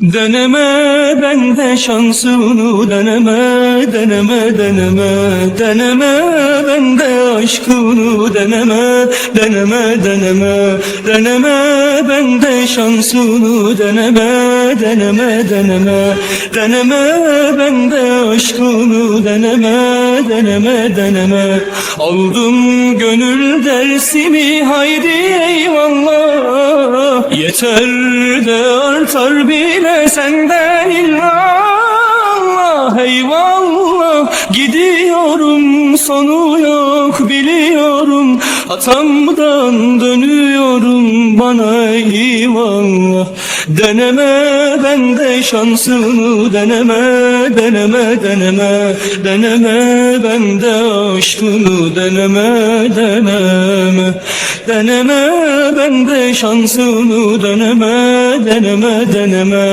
Deneme bende şansını deneme deneme deneme deneme bende aşkını deneme deneme deneme deneme bende şansını deneme deneme deneme. Deneme bende aşkını deneme deneme deneme. Aldım gönül dersimi haydi eyvallah. Yeter de artar bile senden illallah eyvallah. Gidiyorum sonu yok biliyorum. Hatamdan dönüyorum bana eyvallah deneme bende şansını deneme deneme deneme. Deneme bende aşkını deneme deneme deneme bende şansını deneme deneme deneme.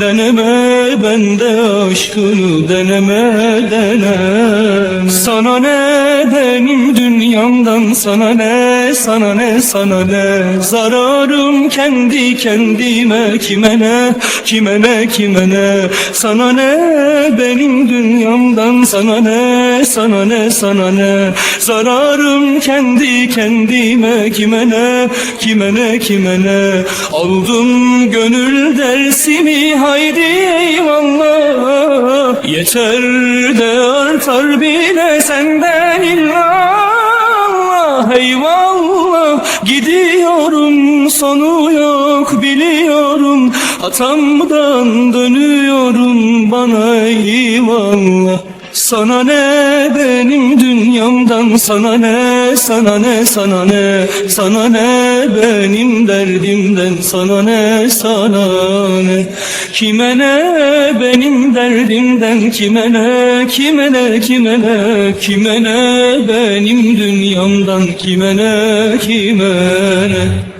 Deneme bende aşkını deneme deneme. Sana ne benim dünyamdan sana ne sana ne sana ne? Zararım kendi kendime kime ne kime ne kime ne? Sana ne benim dünyamdan sana ne sana ne sana ne? Zararım kendi kendime kime ne kime ne kime ne aldım gönül dersimi haydi eyvallah yeter de artar bile senden illallah eyvallah gidiyorum sonu yok biliyorum hatamdan dönüyorum bana eyvallah sana ne benim dünyamdan sana ne sana ne sana ne sana ne benim derdimden sana ne sana ne. Kime ne benim derdimden kime ne kime ne kime ne kime ne benim dünyamdan kime ne kime ne